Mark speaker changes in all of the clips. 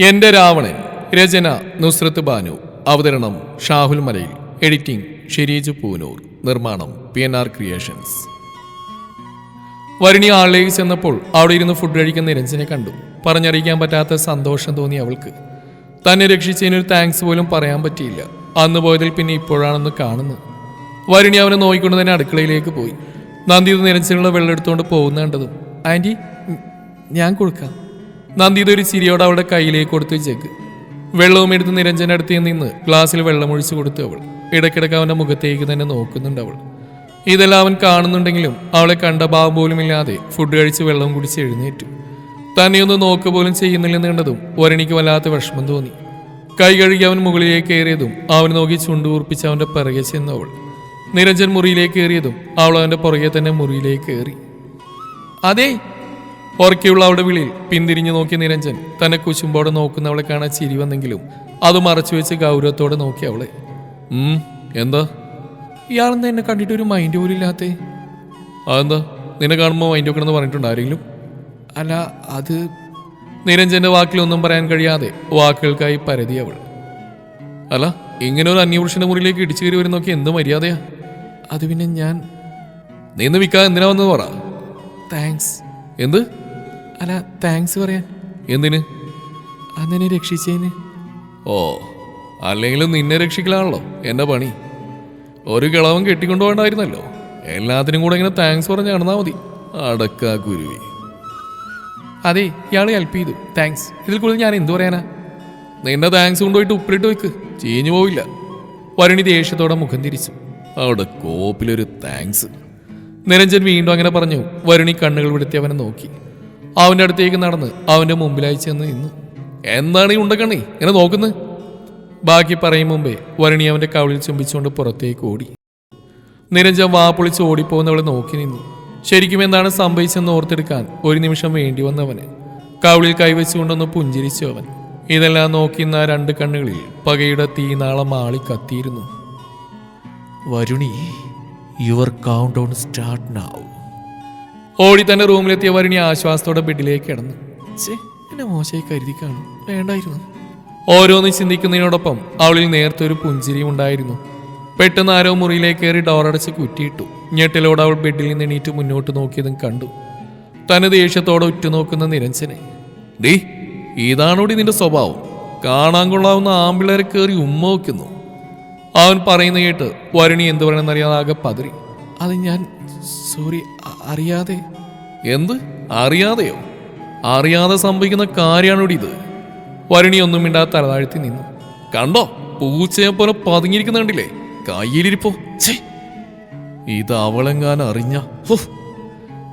Speaker 1: എന്റെ രാവണൻ രചന നുസ്രത്ത് ബാനു. അവതരണം ഷാഹുൽ മലയിൽ. എഡിറ്റിംഗ് ഷിരീജ് പൂനൂർ. നിർമ്മാണം P N R creations. Varuni ആളിലേക്ക് ചെന്നപ്പോൾ അവിടെ ഇരുന്ന് ഫുഡ് കഴിക്കുന്ന നിരഞ്ജനെ കണ്ടു. പറഞ്ഞറിയിക്കാൻ പറ്റാത്ത സന്തോഷം തോന്നി അവൾക്ക്. തന്നെ രക്ഷിച്ചതിനൊരു താങ്ക്സ് പോലും പറയാൻ പറ്റിയില്ല. അന്ന് പോയതിൽ പിന്നെ ഇപ്പോഴാണെന്ന് കാണുന്നു. വരുണി അവനെ നോക്കിക്കൊണ്ട് തന്നെ അടുക്കളയിലേക്ക് പോയി. നന്ദി നിരഞ്ജനുള്ള വെള്ളം എടുത്തുകൊണ്ട് പോകുന്ന കണ്ടതും ആന്റി ഞാൻ കൊടുക്കാം. നന്ദി ഇതൊരു ചിരിയോടെ അവളുടെ കയ്യിലേക്ക് കൊടുത്ത് ജഗ് വെള്ളവും എടുത്ത് നിരഞ്ജന അടുത്ത് നിന്ന് ഗ്ലാസ്സിൽ വെള്ളം ഒഴിച്ചു കൊടുത്തു അവൾ. ഇടയ്ക്കിടയ്ക്ക് അവന്റെ മുഖത്തേക്ക് തന്നെ നോക്കുന്നുണ്ട് അവൾ. ഇതെല്ലാം അവൻ കാണുന്നുണ്ടെങ്കിലും അവളെ കണ്ട ഭാവം പോലും ഇല്ലാതെ ഫുഡ് കഴിച്ച് വെള്ളം കുടിച്ച് എഴുന്നേറ്റു. തന്നെയൊന്ന് നോക്കുക പോലും ചെയ്യുന്നില്ലെന്ന് കണ്ടതും വരണിക്ക് വല്ലാത്ത വിഷമം തോന്നി. കൈ കഴുകി അവൻ മുകളിലേക്ക് കയറിയതും അവൻ നോക്കി ചുണ്ടുകൂർപ്പിച്ച് അവന്റെ പിറകെ ചെന്നു അവൾ. നിരഞ്ജൻ മുറിയിലേക്ക് കയറിയതും അവൾ അവന്റെ പുറകെ തന്നെ മുറിയിലേക്ക് കയറി. അതെ ഉറക്കെയുള്ള അവളുടെ വിളിയിൽ പിന്തിരിഞ്ഞു നോക്കി നിരഞ്ജൻ തന്നെ കുശുമ്പോടെ നോക്കുന്നവളെ കാണാൻ ചിരി വന്നെങ്കിലും അത് മറച്ചു വെച്ച് ഗൗരവത്തോടെ നോക്കി അവളെ. ഉം എന്താ? ഇയാളെന്താ എന്നെ കണ്ടിട്ട് ഒരു മൈൻഡ് പോലും ഇല്ലാത്തേ? അതെന്താ? നിന്നെ കാണുമ്പോൾ മൈൻഡ് വെക്കണമെന്ന് പറഞ്ഞിട്ടുണ്ട് ആരെങ്കിലും? അല്ല അത് നിരഞ്ജന്റെ വാക്കിലൊന്നും പറയാൻ കഴിയാതെ വാക്കുകൾക്കായി പരതി അവൾ. അല്ല ഇങ്ങനെ ഒരു അന്യപുരുഷന്റെ മുറിയിലേക്ക് ഇടിച്ചു കയറി വരുന്നൊക്കെ എന്ത് മര്യാദയാ? അത് പിന്നെ ഞാൻ നീന്ന് വിൽക്കാൻ എന്തിനാ വന്നത് പറ. താങ്ക്സ് എന്ത്? അല്ല താങ്ക്സ് പറയാൻ. എന്തിന്? അന്നെ രക്ഷിച്ചതിന് ഓ അല്ലെങ്കിലും നിന്നെ രക്ഷിക്കലാണല്ലോ എന്റെ പണി. ഒരു കിളവൻ കെട്ടിക്കൊണ്ടു പോകണ്ടായിരുന്നല്ലോ. എല്ലാത്തിനും കൂടെ ഇങ്ങനെ താങ്ക്സ് പറഞ്ഞ് നടന്നാ മതി. അടക്കാ കുരുവി. അതെ ഇയാൾ ഹെൽപ്പ് ചെയ്തു. താങ്ക്സ് ഇതിൽ കൂടുതൽ ഞാൻ എന്തു പറയാനാ? നിന്റെ താങ്ക്സ് കൊണ്ടുപോയിട്ട് ഉപ്പിലിട്ട് വെക്ക്. ചീഞ്ഞു പോവില്ല. വരുണി ദേഷ്യത്തോടെ മുഖം തിരിച്ചു. അവിടെ കോപ്പിലൊരു താങ്ക്സ് നിരഞ്ജൻ വീണ്ടും അങ്ങനെ പറഞ്ഞു. വരുണി കണ്ണുകൾ വിടുത്തി അവനെ നോക്കി. അവന്റെ അടുത്തേക്ക് നടന്ന് അവന്റെ മുമ്പിലായി ചെന്ന് നിന്നു. എന്താണ് ഈ ഉണ്ടക്കണ്ണി? ഇങ്ങനെ നോക്കുന്നത് ബാക്കി പറയും മുമ്പേ വരുണി അവന്റെ കവിളിൽ ചുംബിച്ചുകൊണ്ട് പുറത്തേക്ക് ഓടി. നിരഞ്ജൻ വാ പൊളിച്ച് ഓടിപ്പോകുന്നവളെ നോക്കി നിന്നു. ശരിക്കും എന്താണ് സംഭവിച്ചെന്ന് ഓർത്തെടുക്കാൻ ഒരു നിമിഷം വേണ്ടി വന്നവന്. കവിളിൽ കൈവച്ചുകൊണ്ടൊന്ന് പുഞ്ചിരിച്ചു അവൻ. ഇതെല്ലാം നോക്കിയിരുന്ന രണ്ട് കണ്ണുകളിൽ പകയുടെ തീനാളം ആളി കത്തിയിരുന്നു. Varuni your count on start നാവ് ഓടി തന്നെ റൂമിലെത്തിയ വരുണി ആശ്വാസത്തോടെ ബെഡിലേക്ക് കിടന്നു. ചേ എന്നെ മോശമായി കരുതി കാണും വേണ്ടായിരുന്നു. ഓരോന്ന് ചിന്തിക്കുന്നതിനോടൊപ്പം അവളിൽ നേരത്തെ ഒരു പുഞ്ചിരിയും ഉണ്ടായിരുന്നു. പെട്ടെന്ന് ആരോ മുറിയിലേക്ക് കയറി ഡോറടച്ച് കുറ്റിയിട്ടു. ഞെട്ടിലോടെ അവൾ ബെഡിൽ നിന്ന് എണീറ്റ് മുന്നോട്ട് നോക്കിയതും കണ്ടു. തന്നെ ദേഷ്യത്തോടെ ഉറ്റുനോക്കുന്ന നിരഞ്ജനെ. ഡീ ഇതാണോടി നിന്റെ സ്വഭാവം? കാണാൻ കൊള്ളാവുന്ന ആമ്പിളരെ കയറി ഉമ്മ വയ്ക്കുന്നു അവൻ പറയുന്ന കേട്ട് വരുണി എന്തു പറയണമെന്നറിയാതെ ആകെ പതറി. അത് ഞാൻ സോറി അറിയാതെ. എന്ത്? അറിയാതെയോ? അറിയാതെ സംഭവിക്കുന്ന കാര്യമാണോടി ഇത്? വരുണി ഒന്നും മിണ്ടാതെ തലതാഴ്ത്തി നിന്നു. കണ്ടോ? പൂച്ചയെ പോലെ പതുങ്ങിയിരിക്കുന്ന കണ്ടില്ലേ? കയ്യിലിരിപ്പോ. ഇത് അവളെങ്ങാൻ അറിഞ്ഞ?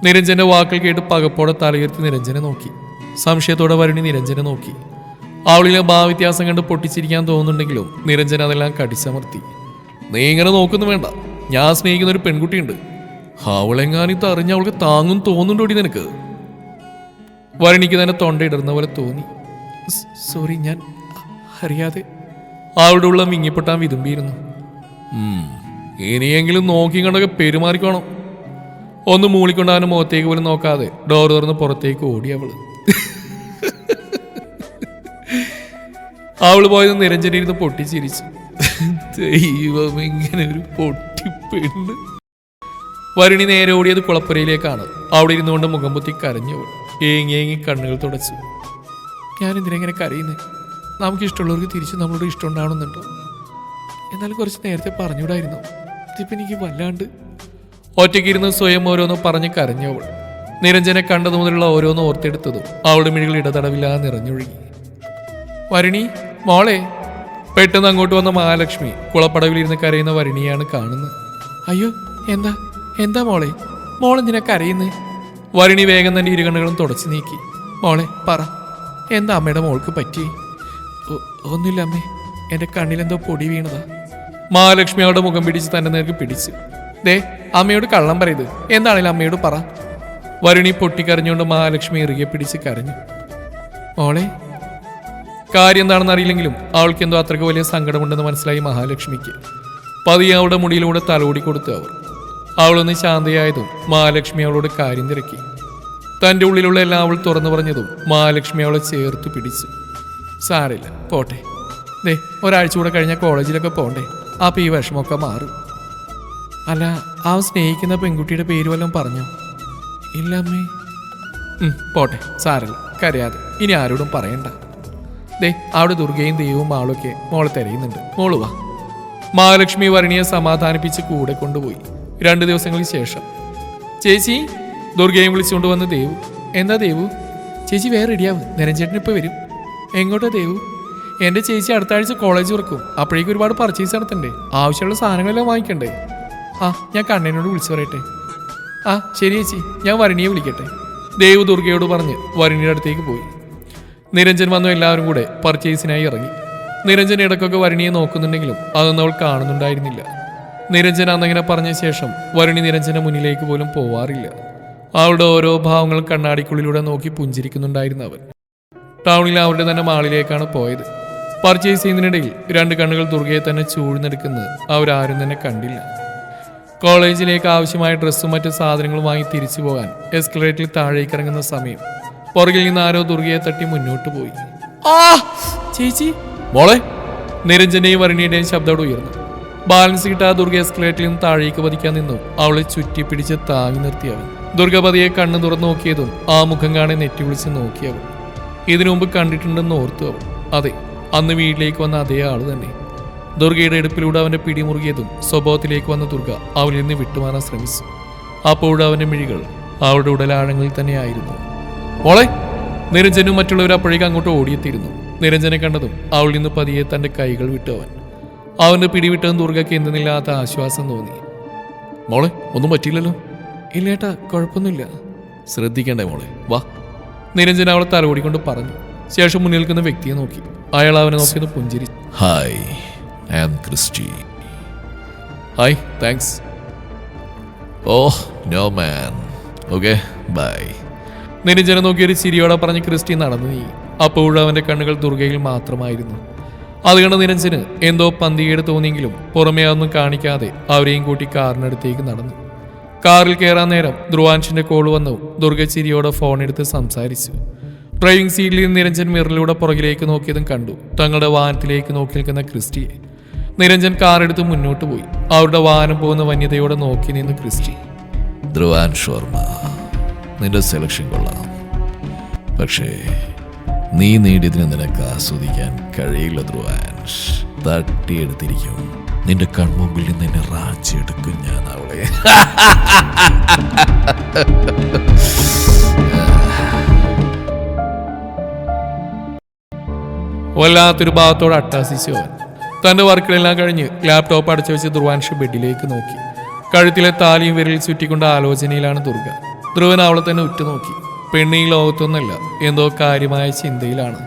Speaker 1: നിരഞ്ജന്റെ വാക്കുകൾ കേട്ട് പകപ്പോടെ തലയുയർത്തി നിരഞ്ജനെ നോക്കി. സംശയത്തോടെ വരുണി നിരഞ്ജനെ നോക്കി. അവളിലെ ഭാവവ്യത്യാസം കണ്ട് പൊട്ടിച്ചിരിക്കാൻ തോന്നുന്നുണ്ടെങ്കിലും നിരഞ്ജൻ അതെല്ലാം കടിച്ചമർത്തി. നീ ഇങ്ങനെ നോക്കുന്നു വേണ്ട. ഞാൻ സ്നേഹിക്കുന്ന ഒരു പെൺകുട്ടിയുണ്ട്. അവളെങ്ങാനിത്ത് അറിഞ്ഞ അവൾക്ക് താങ്ങും തോന്നുന്നുണ്ടോടി നിനക്ക്? വരണിക്ക് തന്നെ തൊണ്ടയിടുന്ന പോലെ തോന്നി. സോറി ഞാൻ അറിയാതെ അവളുടെ ഉള്ള മിങ്ങിപ്പെട്ടാൻ വിതുമ്പിയിരുന്നു. ഇനിയെങ്കിലും നോക്കി കണ്ടൊക്കെ പെരുമാറിക്കോണം. ഒന്ന് മൂളിക്കൊണ്ട് അവന് മുഖത്തേക്ക് പോലും നോക്കാതെ ഡോർ തുറന്ന് പുറത്തേക്ക് ഓടി അവൾ. അവൾ പോയത് നിരഞ്ജനിരുന്ന് പൊട്ടിച്ചിരിച്ചു. ദൈവം ഇങ്ങനെ ഒരു പൊട്ടിപ്പെണ്ണ് വരുണി നേരെ ഓടിയത് കുളപ്പുരയിലേക്കാണ്. അവിടെ ഇരുന്നുകൊണ്ട് മുഖം പൊത്തി കരഞ്ഞു ഏങ്ങി ഏങ്ങി കണ്ണുകൾ തുടച്ചു. ഞാൻ എന്തിനെങ്ങനെ കരയുന്നത് നമുക്ക് ഇഷ്ടമുള്ളവർക്ക് തിരിച്ച് നമ്മളോട് ഇഷ്ടം ഉണ്ടാവണമെന്നുണ്ടോ. എന്നാലും കുറച്ച് നേരത്തെ പറഞ്ഞുകൂടായിരുന്നു ഇതിപ്പോ എനിക്ക് വല്ലാണ്ട്. ഒറ്റയ്ക്കിരുന്ന് സ്വയം ഓരോന്ന് പറഞ്ഞ് കരഞ്ഞവൾ. നിരഞ്ജനെ കണ്ടതു മുതലുള്ള ഓരോന്ന് ഓർത്തെടുത്തതും അവളുടെ മിഴികൾ ഇടതടവില്ലാതെ നിറഞ്ഞൊഴുകി. വരുണി മോളെ. പെട്ടെന്ന് അങ്ങോട്ട് വന്ന മഹാലക്ഷ്മി കുളപ്പടവിലിരുന്ന് കരയുന്ന വരുണിയാണ് കാണുന്നത്. അയ്യോ എന്താ? എന്താ മോളെ? മോളെ നിനക്ക് അറിയുന്നേ വരുണി വേഗം തന്നെ ഇരുകണ്ണുകളും തുടച്ചു നീക്കി. മോളെ പറ എന്താ അമ്മയുടെ മോൾക്ക് പറ്റി ഒന്നുമില്ല അമ്മേ എന്റെ കണ്ണിലെന്തോ പൊടി വീണതാ. മഹാലക്ഷ്മി അവളുടെ മുഖം പിടിച്ച് തന്റെ നേർക്ക് പിടിച്ചു. ദേ അമ്മയോട് കള്ളം പറയത് എന്താണേലും അമ്മയോട് പറ. വരുണി പൊട്ടിക്കരഞ്ഞുകൊണ്ട് മഹാലക്ഷ്മി ഇറുകെ പിടിച്ച് കരഞ്ഞു. മോളെ കാര്യം എന്താണെന്ന് അറിയില്ലെങ്കിലും അവൾക്ക് എന്തോ അത്രയ്ക്ക് വലിയ സങ്കടമുണ്ടെന്ന് മനസ്സിലായി മഹാലക്ഷ്മിക്ക്. പതിയെ അവളുടെ മുടിയിലൂടെ തലോടി കൊടുത്തു അവർ. അവളൊന്ന് ശാന്തയായതും മഹാലക്ഷ്മി അവളോട് കാര്യം തിരക്കി. തന്റെ ഉള്ളിലുള്ള എല്ലാം അവൾ തുറന്നു പറഞ്ഞതും മഹാലക്ഷ്മി അവളെ ചേർത്ത് പിടിച്ചു. സാരില്ല പോട്ടെ. ദേ ഒരാഴ്ച കൂടെ കഴിഞ്ഞാൽ കോളേജിലൊക്കെ പോണ്ടേ. അപ്പം ഈ വിഷമമൊക്കെ മാറും. അല്ല അവൻ സ്നേഹിക്കുന്ന പെൺകുട്ടിയുടെ പേര് വല്ലതും പറഞ്ഞോ? ഇല്ല അമ്മേ. പോട്ടെ സാരല്ല കരയാതെ. ഇനി ആരോടും പറയണ്ട. ദേ അവിടെ ദുർഗയും ദൈവവും ആളൊക്കെ മോളെ തിരയുന്നുണ്ട്. മോൾ വാ. മഹാലക്ഷ്മി വരണിയെ സമാധാനിപ്പിച്ച് കൂടെ കൊണ്ടുപോയി. രണ്ട് ദിവസങ്ങൾക്ക് ശേഷം. ചേച്ചി ദുർഗയും വിളിച്ചുകൊണ്ട് വന്ന ദേവു. എന്താ ദേവു? ചേച്ചി വേറെ റെഡിയാവും. നിരഞ്ജേട്ടൻ ഇപ്പോൾ വരും. എങ്ങോട്ടാ ദേവു? എന്റെ ചേച്ചി അടുത്ത ആഴ്ച കോളേജ് തുറക്കും. അപ്പോഴേക്കും ഒരുപാട് പർച്ചേസ് നടത്തണ്ടേ. ആവശ്യമുള്ള സാധനങ്ങളെല്ലാം വാങ്ങിക്കണ്ടേ? ആ ഞാൻ കണ്ണനോട് വിളിച്ചു പറയട്ടെ. ആ ശരി ചേച്ചി. ഞാൻ വരണിയെ വിളിക്കട്ടെ. ദേവു ദുർഗയോട് പറഞ്ഞ് വരണിയുടെ അടുത്തേക്ക് പോയി. നിരഞ്ജൻ വന്നു എല്ലാവരും കൂടെ പർച്ചേസിനായി ഇറങ്ങി. നിരഞ്ജൻ ഇടയ്ക്കൊക്കെ വരുണിയെ നോക്കുന്നുണ്ടെങ്കിലും അതൊന്നും അവൾ കാണുന്നുണ്ടായിരുന്നില്ല. നിരഞ്ജൻ അന്നങ്ങനെ പറഞ്ഞ ശേഷം വരുണി നിരഞ്ജന മുന്നിലേക്ക് പോലും പോവാറില്ല. അവളുടെ ഓരോ ഭാവങ്ങൾ കണ്ണാടിക്കുള്ളിലൂടെ നോക്കി പുഞ്ചിരിക്കുന്നുണ്ടായിരുന്നു അവൻ. ടൗണിൽ അവരുടെ തന്നെ മാളിലേക്കാണ് പോയത്. പർച്ചേസ് ചെയ്യുന്നതിനിടയിൽ രണ്ട് കണ്ണുകൾ ദുർഗയെ തന്നെ ചൂഴ്ന്നെടുക്കുന്നത് അവരാരും തന്നെ കണ്ടില്ല. കോളേജിലേക്ക് ആവശ്യമായ ഡ്രസ്സും മറ്റ് സാധനങ്ങളും വാങ്ങി തിരിച്ചു പോകാൻ എസ്കലേറ്ററിൽ താഴേക്ക് ഇറങ്ങുന്ന സമയം പുറകിൽ നിന്ന് ആരോ ദുർഗയെ തട്ടി മുന്നോട്ട് പോയി. ആ ചേച്ചി. മോളെ നിരഞ്ജന്റെയും വരുണിയുടെയും ശബ്ദം ഉയർന്നു. ബാലൻസ് കിട്ടാ ദുർഗ എസ്കലേറ്ററിൽ നിന്ന് താഴേക്ക് പതിക്കാൻ നിന്നു. അവളെ ചുറ്റി പിടിച്ച് താങ്ങി നിർത്തിയവൻ. ദുർഗപതിയെ കണ്ണു തുറന്നു നോക്കിയതും ആ മുഖം കാണെ നെറ്റി വിളിച്ച് നോക്കിയവൾ ഇതിനുമുമ്പ് കണ്ടിട്ടുണ്ടെന്ന് ഓർത്തു അവൾ അതെ അന്ന് വീട്ടിലേക്ക് വന്ന അതേ ആൾ തന്നെ. ദുർഗയുടെ എടുപ്പിലൂടെ അവന്റെ പിടിമുറുകിയതും സ്വഭാവത്തിലേക്ക് വന്ന ദുർഗ അവനിൽ നിന്ന് വിട്ടുമാറാൻ ശ്രമിച്ചു. അപ്പോഴും അവന്റെ മിഴികൾ അവളുടെ ഉടലാഴങ്ങളിൽ തന്നെയായിരുന്നു മോളെ നിരഞ്ജനും മറ്റുള്ളവർ അപ്പോഴേക്കും അങ്ങോട്ട് ഓടിയെത്തിയിരുന്നു. നിരഞ്ജനെ കണ്ടതും അവൾ നിന്ന് പതിയെ തന്റെ കൈകൾ വിട്ടു അവൻ. അവന്റെ പിടിവിട്ടതും ദുർഗയ്ക്ക് എന്തെന്നില്ലാത്ത ആശ്വാസം തോന്നി. മോളെ ഒന്നും പറ്റിയില്ലല്ലോ? ഇല്ലേട്ടാ കുഴപ്പമൊന്നുമില്ല. ശ്രദ്ധിക്കണ്ടേ മോളെ വാ. നിരഞ്ജൻ അവളെ തലോടിക്കൊണ്ട് പറഞ്ഞു. ശേഷം മുന്നിൽ നിൽക്കുന്ന വ്യക്തിയെ നോക്കി. അയാൾ അവനെ നോക്കിയത് പുഞ്ചിരി.
Speaker 2: Hi I am Christy
Speaker 1: hi thanks
Speaker 2: oh no man okay bye
Speaker 1: നിരഞ്ജനെ നോക്കി ഒരു ചിരിയോടെ പറഞ്ഞ് ക്രിസ്റ്റി നടന്നു നീ. അപ്പോഴും അവന്റെ കണ്ണുകൾ ദുർഗയിൽ മാത്രമായിരുന്നു. അത് കണ്ട നിരഞ്ജന് എന്തോ പന്തികേട് തോന്നിയെങ്കിലും പുറമേ അതൊന്നും കാണിക്കാതെ അവരെയും കൂട്ടി കാറിനടുത്തേക്ക് നടന്നു. കാറിൽ കയറാൻ നേരം ധ്രുവാൻഷിന്റെ കോൾ വന്നു ദുർഗ ചിരിയോടെ ഫോൺ എടുത്ത് സംസാരിച്ചു. ഡ്രൈവിംഗ് സീറ്റിൽ നിന്ന് നിരഞ്ജൻ മിററിലൂടെ പുറകിലേക്ക് നോക്കിയതും കണ്ടു തങ്ങളുടെ വാഹനത്തിലേക്ക് നോക്കി നിൽക്കുന്ന ക്രിസ്റ്റിയെ. നിരഞ്ജൻ കാറെടുത്ത് മുന്നോട്ട് പോയി. അവരുടെ വാഹനം പോകുന്ന വന്യതയോടെ നോക്കി നിന്ന് ക്രിസ്റ്റി.
Speaker 2: ധ്രുവാൻ ശർമ്മ. നിന്റെ സെലക്ഷൻ കൊള്ളാം. പക്ഷേ നീ നേടിയതിനെ നിനക്ക് ആസ്വദിക്കാൻ കഴിയില്ല ധ്രുവാൻ. തട്ടിയെടുത്തിരിക്കും. നിന്റെ കൺമുമ്പിൽ നിന്ന് എന്നെ റാച്ചെടുക്കും ഞാൻ അവളെ.
Speaker 1: വല്ലാത്തൊരു ഭാഗത്തോട് അട്ടാസിച്ചു അവൻ തന്റെ വർക്കുകളെല്ലാം കഴിഞ്ഞ് ലാപ്ടോപ്പ് അടച്ചു വെച്ച് ധ്രുവാൻഷ് ബെഡിലേക്ക് നോക്കി. കഴുത്തിലെ താലിയും വിരലിൽ ചുറ്റിക്കൊണ്ട് ആലോചനയിലാണ് ദുർഗ. ധ്രുവൻ അവളെ തന്നെ ഉറ്റുനോക്കി. പെണ്ണി ഈ ലോകത്തൊന്നല്ല എന്തോ കാര്യമായ ചിന്തയിലാണ്.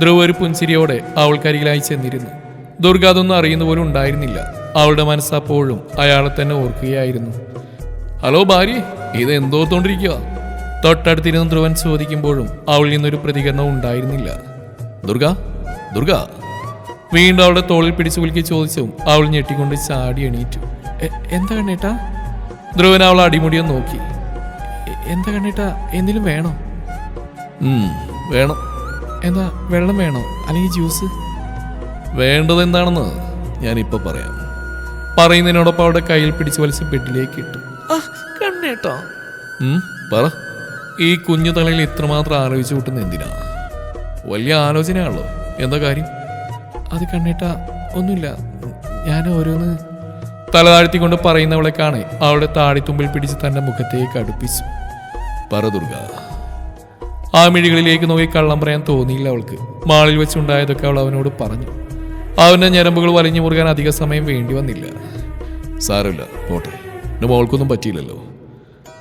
Speaker 1: ധ്രുവ ഒരു പുഞ്ചിരിയോടെ അവൾക്കരികിലായി ചെന്നിരുന്നു. ദുർഗ അതൊന്നും അറിയുന്ന പോലും ഉണ്ടായിരുന്നില്ല. അവളുടെ മനസ്സപ്പോഴും അയാളെ തന്നെ ഓർക്കുകയായിരുന്നു. ഹലോ ഭാര്യ ഇത് എന്തോത്തോണ്ടിരിക്കുക തൊട്ടടുത്തിരുന്ന് ധ്രുവൻ ചോദിക്കുമ്പോഴും അവളിൽ നിന്നൊരു പ്രതികരണം ഉണ്ടായിരുന്നില്ല. ദുർഗ ദുർഗ. വീണ്ടും അവളുടെ തോളിൽ പിടിച്ചു കുലുക്കി ചോദിച്ചും അവൾ ഞെട്ടിക്കൊണ്ട് ചാടി എണീറ്റു. "എ- എന്താ കണ്ണേട്ടാ ധ്രുവൻ അവൾ അടിമുടിയെ നോക്കി. "എ- എന്താ കണ്ടിട്ടാ എന്തെങ്കിലും വേണോ?
Speaker 2: വേണം.
Speaker 1: എന്താ വെള്ളം വേണോ? അല്ലെങ്കിൽ ജ്യൂസ്?
Speaker 2: വേണ്ടത് എന്താണെന്ന് ഞാനിപ്പോ പറയാം.
Speaker 1: പറയുന്നതിനോടൊപ്പം അവിടെ കയ്യിൽ പിടിച്ച് വലിച്ച് ബെഡിലേക്ക് ഇട്ടു. കണ്ണേട്ടോ.
Speaker 2: പറ.
Speaker 1: ഈ കുഞ്ഞു തലയിൽ ഇത്രമാത്രം ആലോചിച്ചു കൂട്ടുന്ന എന്തിനാ? വലിയ ആലോചനയാണല്ലോ. എന്താ കാര്യം? അത് കണ്ണേട്ട ഒന്നുമില്ല. ഞാൻ ഓരോന്ന് തല താഴ്ത്തിക്കൊണ്ട് പറയുന്നവളെ കാണെ അവളുടെ താടിത്തുമ്പിൽ പിടിച്ച് തന്റെ മുഖത്തേക്ക് അടുപ്പിച്ചു.
Speaker 2: പറ ദുർഗ
Speaker 1: ആ മിഴികളിലേക്ക് നോക്കി കള്ളം പറയാൻ തോന്നിയില്ല അവൾക്ക്. മാളിൽ വെച്ചുണ്ടായതൊക്കെ അവൾ അവനോട് പറഞ്ഞു. അവന്റെ ഞരമ്പുകൾ വലിഞ്ഞു മുറുകാൻ അധിക സമയം വേണ്ടി വന്നില്ല.
Speaker 2: സാരമില്ല പോട്ടെ. എന്റെ മോൾക്കൊന്നും പറ്റിയില്ലല്ലോ.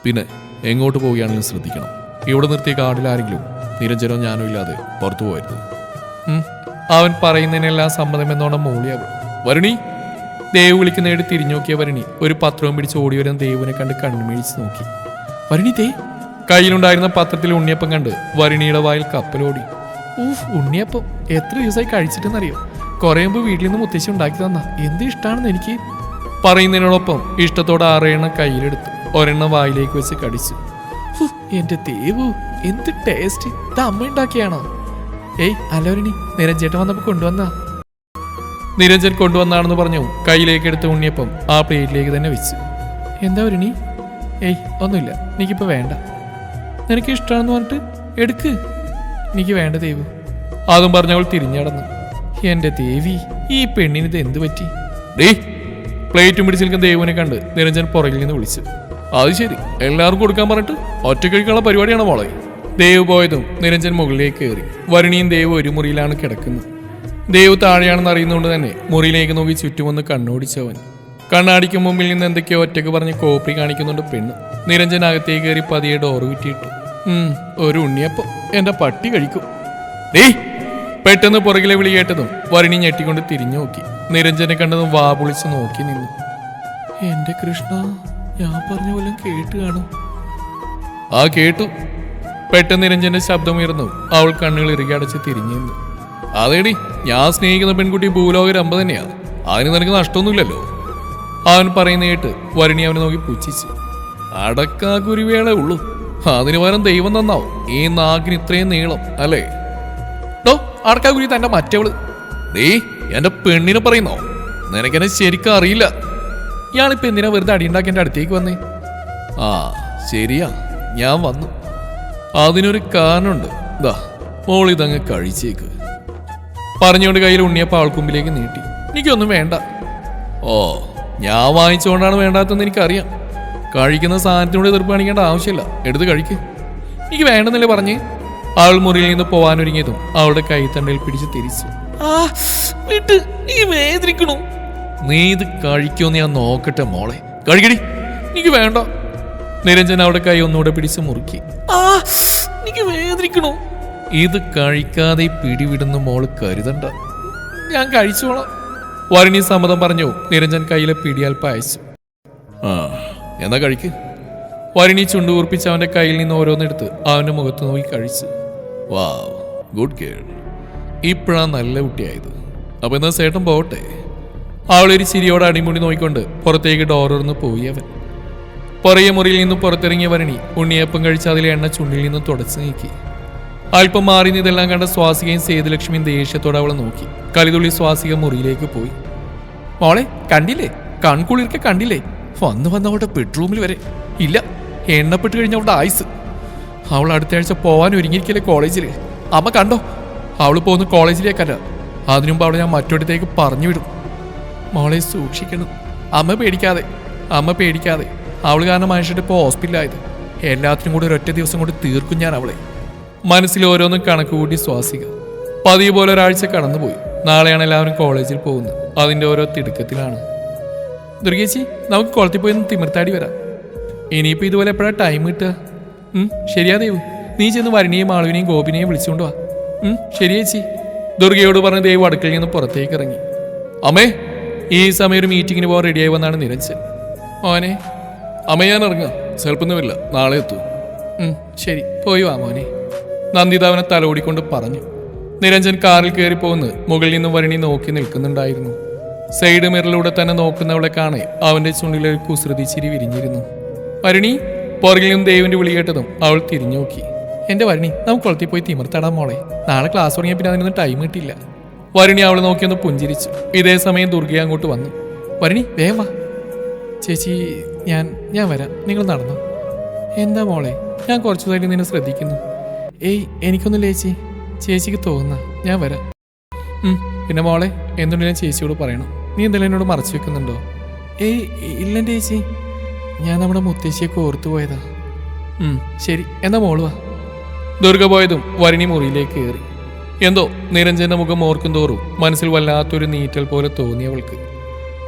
Speaker 2: പിന്നെ എങ്ങോട്ട് പോവുകയാണെങ്കിലും ശ്രദ്ധിക്കണം.
Speaker 1: ഇവിടെ നിർത്തിയ കാടിലാരെങ്കിലും
Speaker 2: നിരഞ്ജനോ ഞാനോ ഇല്ലാതെ പുറത്തു പോയിരുന്നു
Speaker 1: അവൻ പറയുന്നതിനെല്ലാം സമ്മതമെന്നോണം മൂളി അവൾ വരുണി! ദേവ് വിളിക്കുന്നേടി തിരിഞ്ഞു നോക്കിയ വരുണി ഒരു പത്രവും പിടിച്ച് ഓടി വരുന്ന ദേവിനെ കണ്ട് കണ്ണുമേഴിച്ച് നോക്കി. വരുണി ദേ! കയ്യിലുണ്ടായിരുന്ന പത്രത്തിൽ ഉണ്ണിയപ്പം കണ്ട് വരുണിയുടെ വായിൽ കപ്പലോടി. ഊഫ് ഉണ്ണിയപ്പം എത്ര ദിവസമായി കഴിച്ചിട്ടെന്നറിയോ? കുറേ മുമ്പ് വീട്ടിൽ നിന്ന് മുത്തശ്ശി ഉണ്ടാക്കി തന്ന. എന്ത് ഇഷ്ടമാണെന്ന് എനിക്ക്. പറയുന്നതിനോടൊപ്പം ഇഷ്ടത്തോടെ ആറെണ്ണം കയ്യിലെടുത്തു ഒരെണ്ണം വായിലേക്ക് വെച്ച് കടിച്ചു. എന്റെ ദേവു എന്ത് ടേസ്റ്റ്. ഇത് അമ്മ ഉണ്ടാക്കിയാണോ? ഏയ് അലോരണി നിരഞ്ജേട്ടൻ വന്നപ്പോൾ കൊണ്ടുവന്ന. നിരഞ്ജൻ കൊണ്ടുവന്നാണെന്ന് പറഞ്ഞു കയ്യിലേക്ക് എടുത്ത ഉണ്ണിയപ്പം ആ പ്ലേറ്റിലേക്ക് തന്നെ വെച്ചു. എന്താ ഒരുണി ഏയ് ഒന്നുമില്ല. എനിക്കിപ്പോൾ വേണ്ട. നിനക്ക് ഇഷ്ടമാണെന്ന് പറഞ്ഞിട്ട് എടുക്ക്. എനിക്ക് വേണ്ട ദേവു. അതും പറഞ്ഞവൾ തിരിഞ്ഞടന്നു എന്റെ ദേവി ഈ പെണ്ണിന് ഇത് എന്ത് പറ്റി? ഡേ പ്ലേറ്റും പിടിച്ച് നിൽക്കുന്ന ദേവുവിനെ കണ്ട് നിരഞ്ജൻ പുറകിൽ നിന്ന് വിളിച്ചു. അത് ശരി എല്ലാവർക്കും കൊടുക്കാൻ പറഞ്ഞിട്ട് ഒറ്റ കഴിക്കാനുള്ള പരിപാടിയാണ് മോളെ? ദേവ് പോയതും നിരഞ്ജൻ മുകളിലേക്ക് കയറി. വരുണിയും ദേവ് ഒരു മുറിയിലാണ് കിടക്കുന്നത്. ദേവ് താഴെയാണെന്ന് അറിയുന്നതുകൊണ്ട് തന്നെ മുറിയിലേക്ക് നോക്കി ചുറ്റുമൊന്ന് കണ്ണോടിച്ചവൻ. കണ്ണാടിക്ക് മുമ്പിൽ നിന്ന് എന്തൊക്കെയോ ഒറ്റയ്ക്ക് പറഞ്ഞ് കോപ്പി കാണിക്കുന്നുണ്ട് പെണ്ണ്. നിരഞ്ജൻ അകത്തേക്ക് കയറി പതിയെ ഡോറ് വിറ്റിയിട്ടു ഒരു ഉണ്ണിയപ്പം. എന്റെ പട്ടി കഴിക്കും. ഡേ പെട്ടെന്ന് പുറകിലെ വിളി കേട്ടതും വരുണി ഞെട്ടിക്കൊണ്ട് തിരിഞ്ഞു നോക്കി. നിരഞ്ജനെ കണ്ടതും വാ പൊളിച്ച് നോക്കി നിന്നു. എന്റെ കൃഷ്ണ ഞാൻ പറഞ്ഞ പോലെ കേട്ട് കാണും. ആ കേട്ടു. പെട്ടെന്ന് നിരഞ്ജന്റെ ശബ്ദമുയർന്നു. അവൾ കണ്ണുകൾ ഇറുകി അടച്ച് തിരിഞ്ഞു നിന്നു. അതേടി ഞാൻ സ്നേഹിക്കുന്ന പെൺകുട്ടി ഭൂലോക രമ്പ തന്നെയാ അതിന് നിനക്ക് നഷ്ടമൊന്നുമില്ലല്ലോ. അവൻ പറയുന്ന കേട്ട് വരുണി അവനെ നോക്കി പുച്ഛിച്ചു. അടക്കാ കുരുവേളേ ഉള്ളൂ. അതിന് പകരം ദൈവം നന്നാവും ഈ നാക്കിന് ഇത്രയും നീളം അല്ലേ? ഡോ അടക്കാ കുരി തന്റെ മറ്റവൾ. നീ എന്റെ പെണ്ണിനെ പറയുന്നോ? നിനക്കെന്നെ ശരിക്കും അറിയില്ല. ഇയാളിപ്പോ എന്തിനാ വെറുതെ അടിയുണ്ടാക്കി എന്റെ അടുത്തേക്ക് വന്നേ? ആ ശരിയാ ഞാൻ വന്നു. അതിനൊരു കാരണമുണ്ട് ദാ മോൾ ഇതങ്ങ് കഴിച്ചേക്ക്. പറഞ്ഞുകൊണ്ട് കയ്യിൽ ഉണ്ണിയപ്പോൾ ആൾക്കുമ്പിലേക്ക് നീട്ടി. എനിക്കൊന്നും വേണ്ട. ഓ ഞാൻ വാങ്ങിച്ചുകൊണ്ടാണ് വേണ്ടാത്തെന്ന് എനിക്കറിയാം. കഴിക്കുന്ന സാധനത്തിനോട് എതിർപ്പ് കാണിക്കേണ്ട ആവശ്യമില്ല. എടുത്ത് കഴിക്ക്. എനിക്ക് വേണ്ടെന്നല്ലേ പറഞ്ഞ്. അവൾ മുറിയിൽ നിന്ന് പോവാനൊരുങ്ങിയതും അവളുടെ കൈത്തണ്ടയിൽ പിടിച്ച് തിരിച്ചു. വിട്ട് നീ വേദനിക്കണു. നീ ഇത് കഴിക്കുമെന്ന് ഞാൻ നോക്കട്ടെ മോളെ. കഴിക്കടി. എനിക്ക് വേണ്ട. നിരഞ്ജൻ അവളുടെ കൈ ഒന്നുകൂടെ പിടിച്ച് മുറുക്കി. ആ എനിക്ക് വേദനിക്കണു. ഇത് കഴിക്കാതെ പിടിവിടുന്ന മോൾ കരുതണ്ട. ഞാൻ കഴിച്ചോളാം. വരുണി സമ്മതം പറഞ്ഞു നിരഞ്ജൻ കയ്യിലെ പിടിയാൽ പായച്ചു. ആ. എന്നാ കഴിക്ക്. വരുണി ചുണ്ടുകൂർപ്പിച്ച് അവന്റെ കയ്യിൽ നിന്ന് ഓരോന്നെടുത്ത് അവന്റെ മുഖത്ത് നോക്കി കഴിച്ചു. വാ ഗുഡ് കേൾ ഇപ്പോഴാ നല്ല കുട്ടിയായത്. അപ്പോൾ എന്നാ സേട്ടൻ പോകട്ടെ അവളൊരു ചിരിയോടെ അടിമുടി നോക്കിക്കൊണ്ട് പുറത്തേക്ക് ഡോറൊന്ന് പോയി അവൻ. പുറയെ മുറിയിൽ നിന്ന് പുറത്തിറങ്ങിയ വരണി ഉണ്ണിയപ്പം കഴിച്ച് അതിലെ എണ്ണ ചുണ്ടിൽ നിന്ന് തുടച്ചു നീക്കി. അല്പം മാറി നിന്ന് ഇതെല്ലാം കണ്ട സ്വാസികയും സേതുലക്ഷ്മിയും ദേഷ്യത്തോടെ അവളെ നോക്കി. കലിതുള്ളി സ്വാസിക മുറിയിലേക്ക് പോയി. മോളെ കണ്ടില്ലേ? കൺകുളിർക്കെ കണ്ടില്ലേ? വന്ന് വന്ന് അവളുടെ ബെഡ്റൂമിൽ വരെ. ഇല്ല എണ്ണപ്പെട്ട് കഴിഞ്ഞ അവളുടെ ആയുസ് അവൾ അടുത്ത ആഴ്ച പോവാൻ ഒരുങ്ങിയിരിക്കില്ലേ കോളേജിൽ അമ്മ കണ്ടോ? അവൾ പോകുന്ന കോളേജിലേക്കല്ല. അതിനുമുമ്പ് അവളെ ഞാൻ മറ്റൊരിടത്തേക്ക് പറഞ്ഞു വിടും. മോളെ സൂക്ഷിക്കണം. അമ്മ പേടിക്കാതെ അമ്മ പേടിക്കാതെ. അവൾ കാരണം മനുഷ്യരുടെ ഇപ്പോൾ ഹോസ്പിറ്റലായത്. എല്ലാത്തിനും കൂടി ഒരൊറ്റ ദിവസം കൊണ്ട് തീർക്കും ഞാൻ അവളെ. മനസ്സിൽ ഓരോന്നും കണക്ക് കൂട്ടി ശ്വാസിക പതിവ് പോലെ ഒരാഴ്ച കടന്നുപോയി. നാളെയാണ് എല്ലാവരും കോളേജിൽ പോകുന്നത്. അതിന്റെ ഓരോ തിടുക്കത്തിലാണ്. ദുർഗേച്ചി നമുക്ക് കുളത്തിൽ പോയി ഒന്ന് തിമിർത്താടി വരാം. ഇനിയിപ്പോൾ ഇതുപോലെ എപ്പോഴാണ് ടൈം കിട്ടുക? ശരിയാ ദേവ്. നീ ചെന്ന് വരുണിയെയും മാളുവിനെയും ഗോപിനെയും വിളിച്ചുകൊണ്ട് വാ. ശരിയേച്ചി ദുർഗയോട് പറഞ്ഞ് ദേവ് അടുക്കളയിൽ നിന്ന് പുറത്തേക്ക് ഇറങ്ങി. അമ്മേ ഈ സമയം ഒരു മീറ്റിങ്ങിന് പോകാൻ റെഡിയായി വന്നാണ് നിരഞ്ജൻ. മോനെ അമ്മ ഞാൻ ഇറങ്ങാം. ചെറുപ്പൊന്നുമില്ല നാളെ എത്തൂ. ശരി. പോയി വാ മോനെ. നന്ദിത അവനെ തലോടിക്കൊണ്ട് പറഞ്ഞു. നിരഞ്ജൻ കാറിൽ കയറി പോകുന്നത് മുകളിൽ നിന്നും വരണി നോക്കി നിൽക്കുന്നുണ്ടായിരുന്നു. സൈഡ് മിററിലൂടെ തന്നെ നോക്കുന്നവളെ കാണെ അവന്റെ ചുണ്ടിലെ ഒരു കുസൃതി ചിരി വിരിഞ്ഞിരുന്നു. വരുണി പുറകിൽ നിന്നും ദേവിന്റെ വിളി കേട്ടതും അവൾ തിരിഞ്ഞു നോക്കി എന്റെ വരുണി നമുക്ക് കുളത്തിൽ പോയി തിമിർത്താടാൻ മോളെ. നാളെ ക്ലാസ് തുടങ്ങിയ പിന്നെ അതിനൊന്നും ടൈം കിട്ടില്ല. വരുണി അവളെ നോക്കിയൊന്ന് പുഞ്ചിരിച്ചു. ഇതേ സമയം ദുർഗ അങ്ങോട്ട് വന്നു. വരുണി വേഗം വാ. ചേച്ചി ഞാൻ ഞാൻ വരാം. നിങ്ങൾ നടന്നു. എന്താ മോളെ ഞാൻ കുറച്ചു നേരം നിന്നെ ശ്രദ്ധിക്കുന്നു. ഏയ് എനിക്കൊന്നുമില്ല ചേച്ചി. ചേച്ചിക്ക് തോന്നുന്ന ഞാൻ വരാം. പിന്നെ മോളെ എന്തുണ്ടെങ്കിലും ചേച്ചിയോട് പറയണം. നീ എന്തെങ്കിലും എന്നോട് മറച്ചു വെക്കുന്നുണ്ടോ? ഏയ് ഇല്ലെന്റെ ചേച്ചി. ഞാൻ നമ്മുടെ മുത്തശ്ശിയൊക്കെ ഓർത്തു പോയതാ. ഉം, ശരി. എന്നാ മോൾ വാ. ദുർഗ പോയതും വരിണി മുറിയിലേക്ക് കയറി. എന്തോ നിരഞ്ജന്റെ മുഖം ഓർക്കും തോറും മനസ്സിൽ വല്ലാത്തൊരു നീറ്റൽ പോലെ തോന്നി അവൾക്ക്.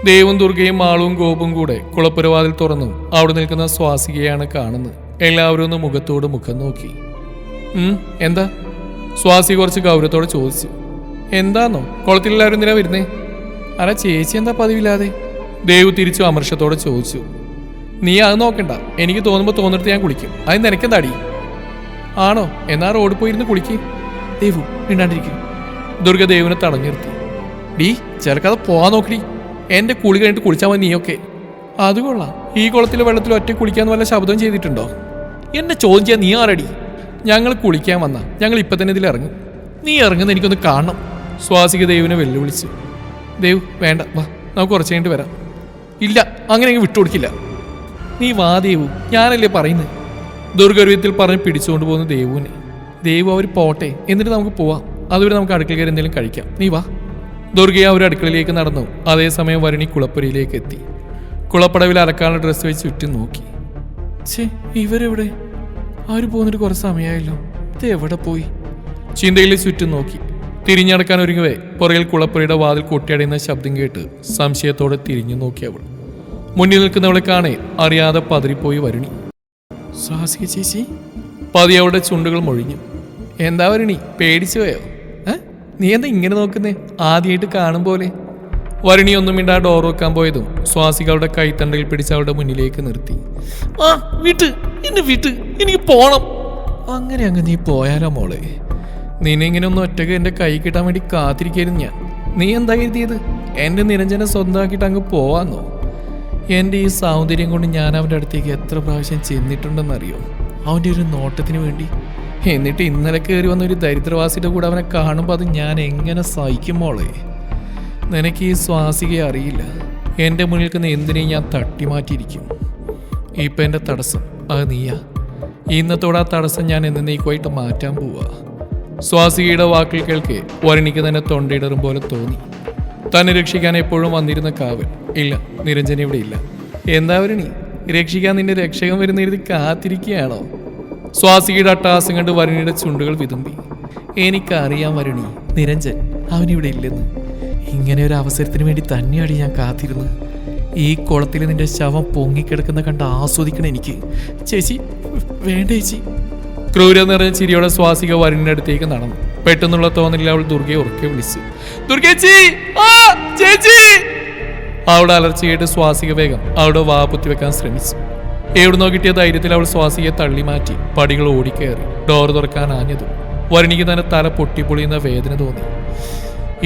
Speaker 1: ദേവും ദുർഗയും മാളുവും ഗോപും കൂടെ കുളപ്പുരവാതിൽ തുറന്നും അവിടെ നിൽക്കുന്ന സ്വാസികയാണ് കാണുന്നത്. എല്ലാവരും ഒന്ന് മുഖത്തോട് മുഖം നോക്കി. ഉം, എന്താ? സ്വാസി കുറച്ച് ഗൗരവത്തോടെ ചോദിച്ചു. എന്താന്നോ? കുളത്തിലെല്ലാവരും എന്തിനാ വരുന്നേ? അല്ല ചേച്ചി എന്താ പതിവില്ലാതെ? ദേവ് തിരിച്ചു അമർഷത്തോടെ ചോദിച്ചു. നീ അത് നോക്കണ്ട. എനിക്ക് തോന്നുമ്പോൾ തോന്നിട്ട് ഞാൻ കുളിക്കും. അത് നിനക്കെന്താടി? ആണോ? എന്നാ റോഡ് പോയിരുന്ന് കുളിക്ക്. ദേവു മിണ്ടാണ്ടിരിക്കും. ദുർഗ ദേവിനെ തടഞ്ഞു നിർത്തി ഡീ ചെറുക്കത് പോവാൻ നോക്കടി. എന്റെ കുളി കഴിഞ്ഞിട്ട് കുളിച്ചാൽ മതി നീയൊക്കെ. അത് കൊള്ളാം. ഈ കുളത്തിലെ വെള്ളത്തിൽ ഒറ്റ കുളിക്കാൻ വല്ല ശബ്ദം ചെയ്തിട്ടുണ്ടോ? എന്നെ ചോദ്യം ചെയ്യാൻ നീ ആരടി? ഞങ്ങൾ കുളിക്കാൻ വന്ന. ഞങ്ങൾ ഇപ്പൊ തന്നെ ഇതിൽ ഇറങ്ങും നീ ഇറങ്ങുന്ന എനിക്കൊന്ന് കാണണം. സ്വാസിക ദേവിനെ വെല്ലുവിളിച്ചു. ദേവ് വേണ്ട. വാ നമുക്ക് കുറച്ച് കഴിഞ്ഞിട്ട് വരാം. ഇല്ല അങ്ങനെ അങ്ങ് വിട്ടുകൊടുക്കില്ല നീ വാ ദേവു. ഞാനല്ലേ പറയുന്നത് ദുർഗർവ്യത്തിൽ പറഞ്ഞ് പിടിച്ചുകൊണ്ട് പോകുന്ന ദേവുവിനെ. ദേവു അവർ പോട്ടെ. എന്നിട്ട് നമുക്ക് പോവാം. അതുവരെ നമുക്ക് അടുക്കള കയറി എന്തെങ്കിലും കഴിക്കാം. നീ വാ. ദുർഗയെ അവർ അടുക്കളയിലേക്ക് നടന്നു. അതേസമയം വരുണി കുളപ്പുരയിലേക്ക് എത്തി. കുളപ്പടവിൽ അലക്കാനുള്ള ഡ്രസ്സ് വെച്ച് ചുറ്റും നോക്കി. ഛേ ഇവരെവിടെ? ആര് പോന്നിട്ട് കുറച്ച് സമയമായല്ലോ? ഇത് എവിടെ പോയി? ചിന്തയിൽ ചുറ്റും നോക്കി. തിരിഞ്ഞടക്കാൻ ഒരുങ്ങവേ. പുറകിൽ കുളപ്പുരയുടെ വാതിൽ കൊട്ടിയടയുന്ന ശബ്ദം കേട്ട് സംശയത്തോടെ തിരിഞ്ഞു നോക്കി അവൾ. മുന്നിൽ നിൽക്കുന്നവളെ കാണേ അറിയാതെ പതറിപ്പോയി വരുണി. സാഹസിക ചേച്ചി? പതി അവളുടെ ചുണ്ടുകൾ മൊഴിഞ്ഞു. എന്താ വരുണി പേടിച്ചു പോയോ? നീ എന്താ ഇങ്ങനെ നോക്കുന്നേ? ആദ്യമായിട്ട് കാണും പോലെ. വരുണി ഒന്നും മിണ്ടാ ഡോർ വെക്കാൻ പോയതും സ്വാസിക അവളുടെ കൈത്തണ്ടയിൽ പിടിച്ച് അവളുടെ മുന്നിലേക്ക് നിർത്തി. ആ വിട്ട് എന്നെ വിട്ട് എനിക്ക് പോണം. അങ്ങനെ അങ്ങ് നീ പോയാലോ മോളെ. നിന്നെ ഇങ്ങനെ ഒന്ന് ഒറ്റയ്ക്ക് എന്റെ കൈ കിട്ടാൻ വേണ്ടി കാത്തിരിക്കായിരുന്നു ഞാൻ. നീ എന്താ കരുതിയത്? എന്റെ നിരഞ്ജനെ സ്വന്തമാക്കിയിട്ട് അങ്ങ് പോവാന്നോ? എന്റെ ഈ സൗന്ദര്യം കൊണ്ട് ഞാൻ അവന്റെ അടുത്തേക്ക് എത്ര പ്രാവശ്യം ചെന്നിട്ടുണ്ടെന്നറിയോ? അവന്റെ ഒരു നോട്ടത്തിന് വേണ്ടി. എന്നിട്ട് ഇന്നലെ കയറി വന്ന ഒരു ദരിദ്രവാസിയുടെ കൂടെ അവനെ കാണുമ്പോൾ അത് ഞാൻ എങ്ങനെ സഹിക്കും മോളെ? നിനക്ക് ഈ സ്വാസികയെ അറിയില്ല. എന്റെ മുന്നിൽ നിന്ന് എന്തിനേയും ഞാൻ തട്ടി മാറ്റിയിരിക്കും ഇപ്പം എന്റെ തടസ്സം അത് നീയാ. ഇന്നത്തോടെ ആ തടസ്സം ഞാൻ എന്നേക്കുമായിട്ട് മാറ്റാൻ പോവാ. സ്വാസികയുടെ വാക്കിൽ കേൾക്കെ വരണിക്ക് തന്നെ തൊണ്ടയിടറും പോലെ തോന്നി. തന്നെ രക്ഷിക്കാൻ എപ്പോഴും വന്നിരുന്ന കാവൽ ഇല്ല നിരഞ്ജന ഇവിടെ ഇല്ല. എന്താ വരണി? രക്ഷിക്കാൻ നിന്റെ രക്ഷകൻ വരുന്ന എഴുതി കാത്തിരിക്കുകയാണോ സ്വാസികയുടെ അട്ടാസം കണ്ട് വരുണിയുടെ ചുണ്ടുകൾ വിതുമ്പി. എനിക്കറിയാം വരുണി നിരഞ്ജൻ അവനിവിടെ ഇല്ലെന്ന്. ഇങ്ങനെ ഒരു അവസരത്തിന് വേണ്ടി തന്നെയാണ് ഞാൻ കാത്തിരുന്നത്. ഈ കുളത്തിൽ നിന്റെ ശവം പൊങ്ങിക്കിടക്കുന്ന കണ്ട് ആസ്വദിക്കണം എനിക്ക്. ചേച്ചി വേണ്ട ചേച്ചി. ക്രൂര നിറഞ്ഞ ചിരിയോടെ സ്വാസിക വരുണിന്റെ അടുത്തേക്ക് നടന്നു. പെട്ടെന്നുള്ള തോന്നില്ല അവൾ ദുർഗയെ ഉറക്കെ വിളിച്ചു. ദുർഗേച്ചി ആ ചേച്ചി! അവളുടെ അലർച്ചയായിട്ട് സ്വാസിക വേഗം അവളുടെ വാ പൊത്തിവെക്കാൻ ശ്രമിച്ചു. എവിടുന്നോ കിട്ടിയ ധൈര്യത്തിൽ അവൾ സ്വാസികയെ തള്ളി മാറ്റി പടികൾ ഓടിക്കയറി ഡോർ തുറക്കാൻ ആഞ്ഞതും വരുണിക്ക് തന്നെ തല പൊട്ടിപ്പൊളിയുന്ന വേദന തോന്നി.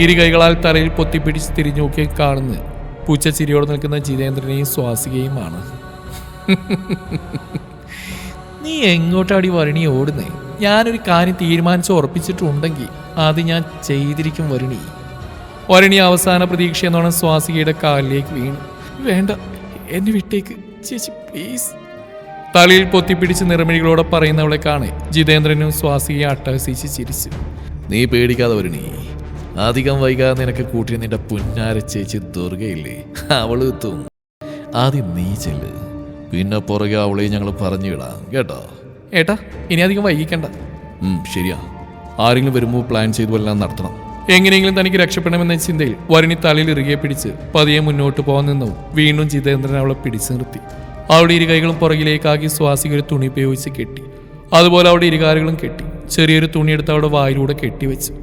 Speaker 1: ഇരു കൈകളാൽ തലയിൽ പൊത്തിപ്പിടിച്ച് തിരിഞ്ഞു നോക്കി കാണുന്ന പൂച്ചച്ചിരിയോടെ നിൽക്കുന്ന ജിതേന്ദ്രനെയും സ്വാസികയുമാണ് നീ എങ്ങോട്ടാടി വരണി ഓടുന്നേ? ഞാനൊരു കാര്യം തീരുമാനിച്ച് ഉറപ്പിച്ചിട്ടുണ്ടെങ്കിൽ അത് ഞാൻ ചെയ്തിരിക്കും വരുണി. വരണി അവസാന പ്രതീക്ഷ എന്നോണം സ്വാസികയുടെ കാലിലേക്ക് വീണു. വേണ്ട എന്നെ വിട്ടേക്ക്. ചേച്ചി പ്ലീസ്. തലയിൽ പൊത്തിപ്പിടിച്ച് നിറമിഴികളോടെ പറയുന്നവളെ കാണേ ജിതേന്ദ്രനും സ്വാസികയെ അട്ടഹസിച്ച് ചിരിച്ചു.
Speaker 2: നീ പേടിക്കാതെ വരണി. അധികം വൈകാതെ നിനക്ക് കൂട്ടിയ നിന്റെ പുന്നാര ചേച്ചി ദുർഗയില്ലേ? അവൾ എത്തും ആദ്യം നീ ചെല്ല്. പിന്നെ പുറകെ അവളെ ഞങ്ങൾ പറഞ്ഞു വിടാം കേട്ടോ?
Speaker 1: ഏട്ടാ ഇനി അധികം വൈകിക്കണ്ട.
Speaker 2: ശരിയാ. ആരെങ്കിലും വരുമ്പോൾ പ്ലാൻ ചെയ്തു എല്ലാം നടത്തണം.
Speaker 1: എങ്ങനെയെങ്കിലും തനിക്ക് രക്ഷപ്പെടണമെന്ന ചിന്തയിൽ വരുണി തലയിൽ ഇറുകിയെ പിടിച്ച് പതിയെ മുന്നോട്ട് പോകാൻ നിന്നു. വീണ്ടും ജിതേന്ദ്രൻ അവളെ പിടിച്ചു നിർത്തി. അവളുടെ ഇരു കൈകളും പുറകിലേക്കാക്കി സ്വാസിക ഒരു തുണി ഉപയോഗിച്ച് കെട്ടി. അതുപോലെ അവളുടെ ഇരുകാലുകളും കെട്ടി. ചെറിയൊരു തുണിയെടുത്ത് അവളുടെ വായിലൂടെ കെട്ടിവെച്ചു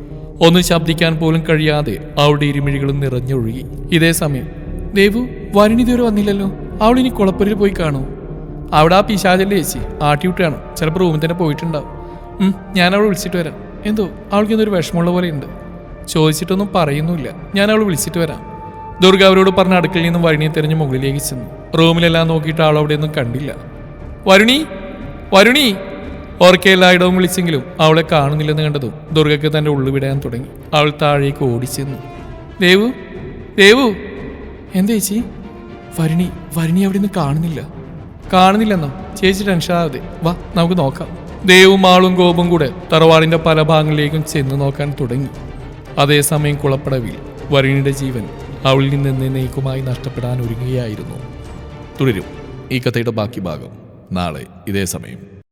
Speaker 1: ഒന്ന് ശബ്ദിക്കാൻ പോലും കഴിയാതെ അവളുടെ ഇരുമിഴികളും നിറഞ്ഞൊഴുകി. ഇതേ സമയം ദേവു വരുണി ഇതുവരെ വന്നില്ലല്ലോ? അവൾ ഇനി കുളപ്പുരയിൽ പോയി കാണൂ. അവിടെ ആ പിശാചല്ലേ ചേച്ചി ആട്ടിവിട്ടാണ് ചിലപ്പോൾ റൂമിൽ തന്നെ പോയിട്ടുണ്ടാവും. ഞാൻ അവളെ വിളിച്ചിട്ട് വരാം. എന്തോ അവൾക്ക് എന്തൊരു വിഷമമുള്ള പോലെ ഉണ്ട്. ചോദിച്ചിട്ടൊന്നും പറയുന്നുമില്ല. ഞാൻ അവളെ വിളിച്ചിട്ട് വരാം. ദുർഗ അവരോട് പറഞ്ഞ അടുക്കളയിൽ നിന്നും വരുണിയെ തിരഞ്ഞ് മുകളിലേക്ക് ചെന്നു. റൂമിലെല്ലാം നോക്കിയിട്ട് ആൾ അവിടെയൊന്നും കണ്ടില്ല. വരുണി വരുണി! ഓർക്കെ എല്ലായിടവും വിളിച്ചെങ്കിലും അവളെ കാണുന്നില്ലെന്ന് കണ്ടതും ദുർഗയ്ക്ക് തന്റെ ഉള്ളു വിടാൻ തുടങ്ങി. അവൾ താഴേക്ക് ഓടിച്ചെന്നു. ദേവു ദേവു! എന്താ ചേച്ചി? വരുണി വരുണി അവിടെ നിന്ന് കാണുന്നില്ല. കാണുന്നില്ലെന്നോ? ചേച്ചി ടെൻഷനാകാതെ വാ നമുക്ക് നോക്കാം. ദേവും ആളും കോപം കൂടെ തറവാടിന്റെ പല ഭാഗങ്ങളിലേക്കും ചെന്ന് നോക്കാൻ തുടങ്ങി. അതേസമയം കുളപ്പടവിൽ വരുണിയുടെ ജീവൻ അവളിൽ നിന്ന് എന്നേക്കുമായി നഷ്ടപ്പെടാൻ ഒരുങ്ങുകയായിരുന്നു.
Speaker 2: തുടരും ഈ കഥയുടെ ബാക്കി ഭാഗം നാളെ ഇതേ സമയം.